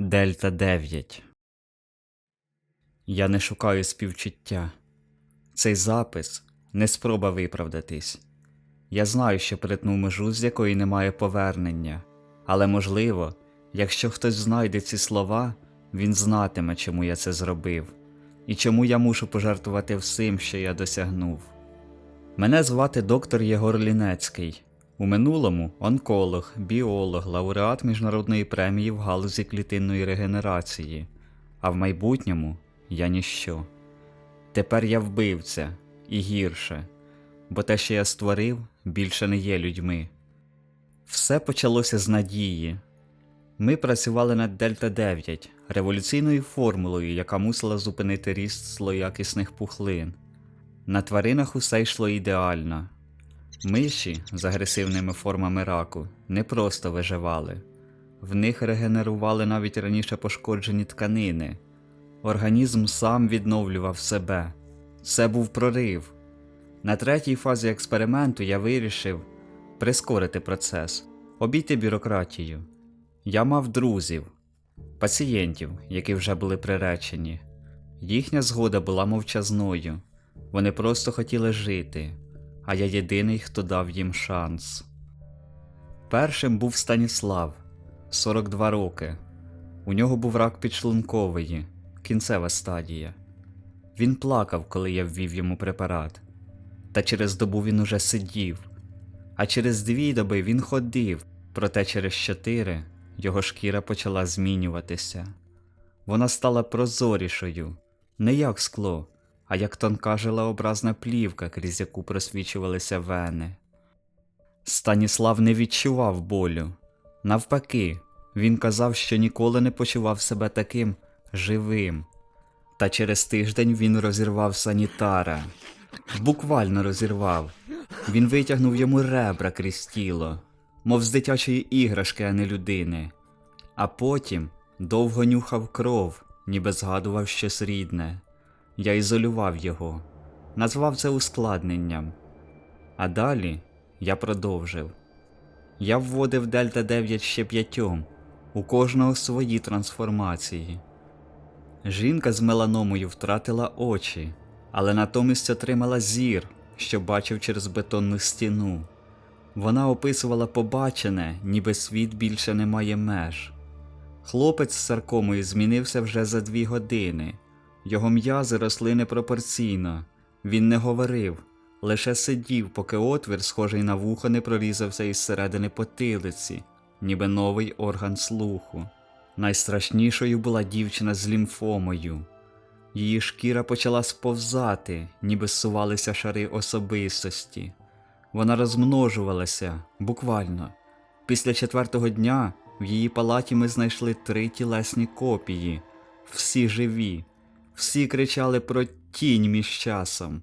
Дельта 9 Я не шукаю співчуття. Цей запис не спроба виправдатись. Я знаю, що перетнув межу, з якої немає повернення, але можливо, якщо хтось знайде ці слова, він знатиме, чому я це зробив, і чому я мушу пожертвувати всім, що я досягнув. Мене звати доктор Єгор Лінецький. У минулому онколог, біолог, лауреат міжнародної премії в галузі клітинної регенерації, а в майбутньому я ніщо. Тепер я вбивця і гірше, бо те, що я створив, більше не є людьми. Все почалося з надії. Ми працювали над Дельта 9, революційною формулою, яка мусила зупинити ріст злоякісних пухлин. На тваринах усе йшло ідеально. Миші з агресивними формами раку не просто виживали, в них регенерували навіть раніше пошкоджені тканини. Організм сам відновлював себе. Це був прорив. На третій фазі експерименту я вирішив прискорити процес, обійти бюрократію. Я мав друзів, пацієнтів, які вже були приречені. Їхня згода була мовчазною. Вони просто хотіли жити, а я єдиний, хто дав їм шанс. Першим був Станіслав, 42 роки. У нього був рак підшлункової, кінцева стадія. Він плакав, коли я ввів йому препарат. Та через добу він уже сидів, а через дві доби він ходив, проте через чотири його шкіра почала змінюватися. Вона стала прозорішою, не як скло, а як тонка желеобразна плівка, крізь яку просвічувалися вени. Станіслав не відчував болю. Навпаки, він казав, що ніколи не почував себе таким живим. Та через тиждень він розірвав санітара. Буквально розірвав. Він витягнув йому ребра крізь тіло, мов з дитячої іграшки, а не людини. А потім довго нюхав кров, ніби згадував щось рідне. Я ізолював його, назвав це ускладненням. А далі я продовжив. Я вводив Дельта 9 ще п'ятьом, у кожного свої трансформації. Жінка з меланомою втратила очі, але натомість отримала зір, що бачив через бетонну стіну. Вона описувала побачене, ніби світ більше не має меж. Хлопець з саркомою змінився вже за дві години. Його м'язи росли непропорційно. Він не говорив, лише сидів, поки отвір, схожий на вухо, не прорізався із середини потилиці, ніби новий орган слуху. Найстрашнішою була дівчина з лімфомою. Її шкіра почала сповзати, ніби зсувалися шари особистості. Вона розмножувалася буквально. Після четвертого дня в її палаті ми знайшли три тілесні копії, всі живі, всі кричали про тінь між часом.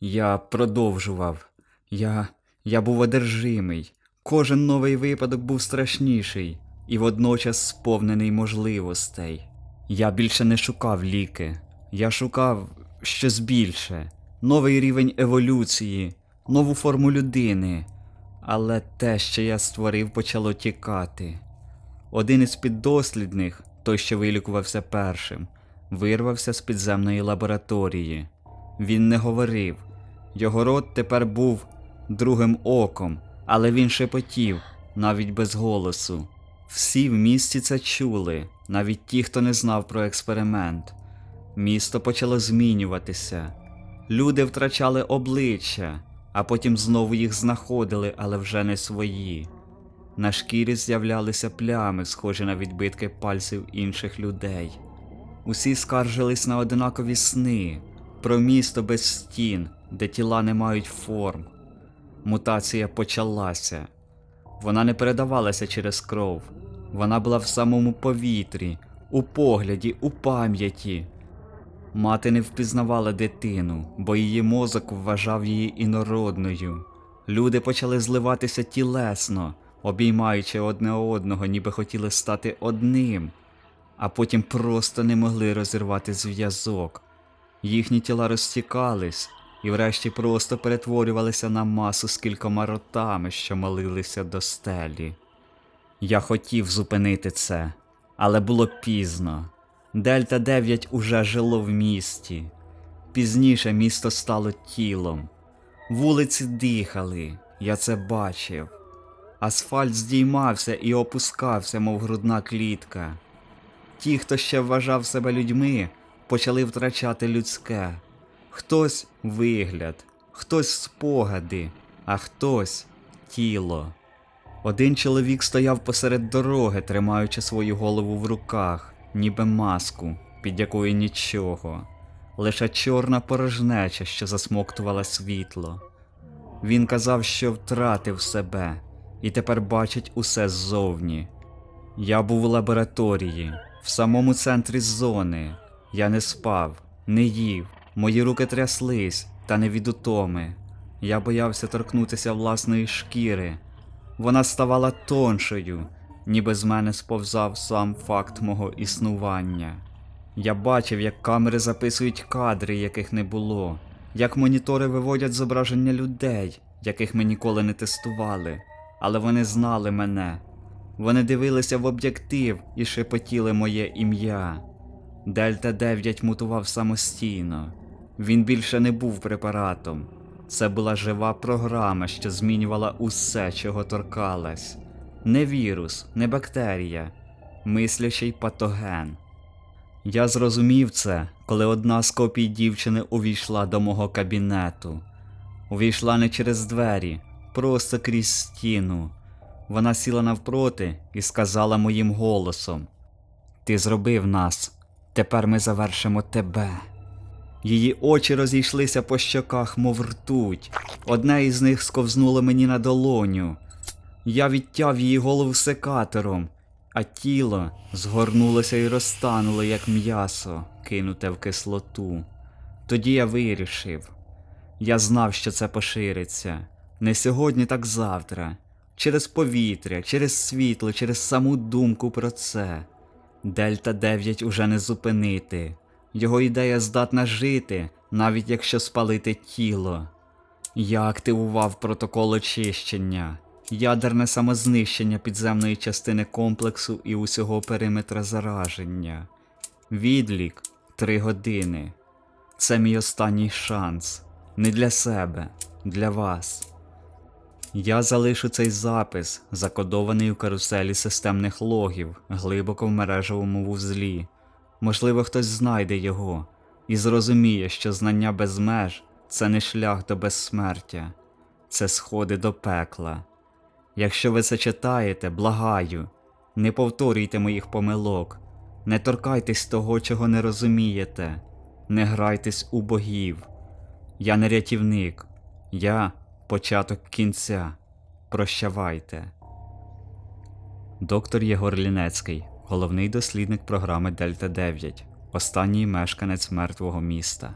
Я продовжував. Я. я був одержимий. Кожен новий випадок був страшніший і водночас сповнений можливостей. Я більше не шукав ліки. Я шукав щось більше, новий рівень еволюції, нову форму людини. Але те, що я створив, почало тікати. Один із піддослідних, той, що вилікувався першим, вирвався з підземної лабораторії. Він не говорив. Його рот тепер був другим оком, але він шепотів, навіть без голосу. Всі в місті це чули, навіть ті, хто не знав про експеримент. Місто почало змінюватися. Люди втрачали обличчя, а потім знову їх знаходили, але вже не свої. На шкірі з'являлися плями, схожі на відбитки пальців інших людей. Усі скаржились на одинакові сни, про місто без стін, де тіла не мають форм. Мутація почалася. Вона не передавалася через кров, вона була в самому повітрі, у погляді, у пам'яті. Мати не впізнавала дитину, бо її мозок вважав її інородною. Люди почали зливатися тілесно, обіймаючи одне одного, ніби хотіли стати одним, а потім просто не могли розірвати зв'язок. Їхні тіла розтікались і врешті просто перетворювалися на масу з кількома ротами, що молилися до стелі. Я хотів зупинити це, Але було пізно. Дельта 9 уже жило в місті. Пізніше місто стало тілом. Вулиці дихали, я це бачив. Асфальт здіймався і опускався, мов грудна клітка. Ті, хто ще вважав себе людьми, почали втрачати людське. Хтось вигляд, хтось спогади, а хтось тіло. Один чоловік стояв посеред дороги, тримаючи свою голову в руках, ніби маску, під якою нічого, лише чорна порожнеча, що засмоктувала світло. Він казав, що втратив себе і тепер бачить усе ззовні. Я був у лабораторії, в самому центрі зони. Я не спав, не їв, мої руки тряслись, та не від утоми. Я боявся торкнутися власної шкіри. Вона ставала тоншою, ніби з мене сповзав сам факт мого існування. Я бачив, як камери записують кадри, яких не було, як монітори виводять зображення людей, яких ми ніколи не тестували, але вони знали мене. Вони дивилися в об'єктив і шепотіли моє ім'я. Дельта 9 мутував самостійно. Він більше не був препаратом. Це була жива програма, що змінювала усе, чого торкалась. Не вірус, не бактерія, мислячий патоген. Я зрозумів це, коли одна з копій дівчини увійшла до мого кабінету. Увійшла не через двері, просто крізь стіну. Вона сіла навпроти і сказала моїм голосом: Ти зробив нас, тепер ми завершимо тебе. Її очі розійшлися по щоках, мов ртуть. Одне із них сковзнуло мені на долоню. Я відтяв її голову секатором, а тіло згорнулося і розтануло, як м'ясо, кинуте в кислоту. Тоді я вирішив. Я знав, що це пошириться. Не сьогодні, так завтра. Через повітря, через світло, через саму думку про це. Дельта 9 уже не зупинити. Його ідея здатна жити, навіть якщо спалити тіло. Я активував протокол очищення, ядерне самознищення підземної частини комплексу і усього периметра зараження. Відлік три години. Це мій останній шанс. Не для себе, для вас. Я залишу цей запис, закодований у каруселі системних логів, глибоко в мережевому вузлі. Можливо, хтось знайде його і зрозуміє, що знання без меж це не шлях до безсмертя, це сходи до пекла. Якщо ви це читаєте, благаю, не повторюйте моїх помилок, не торкайтесь того, чого не розумієте, не грайтесь у богів. Я не рятівник, я початок кінця. Прощавайте. Доктор Єгор Лінецький, головний дослідник програми Дельта 9, останній мешканець мертвого міста.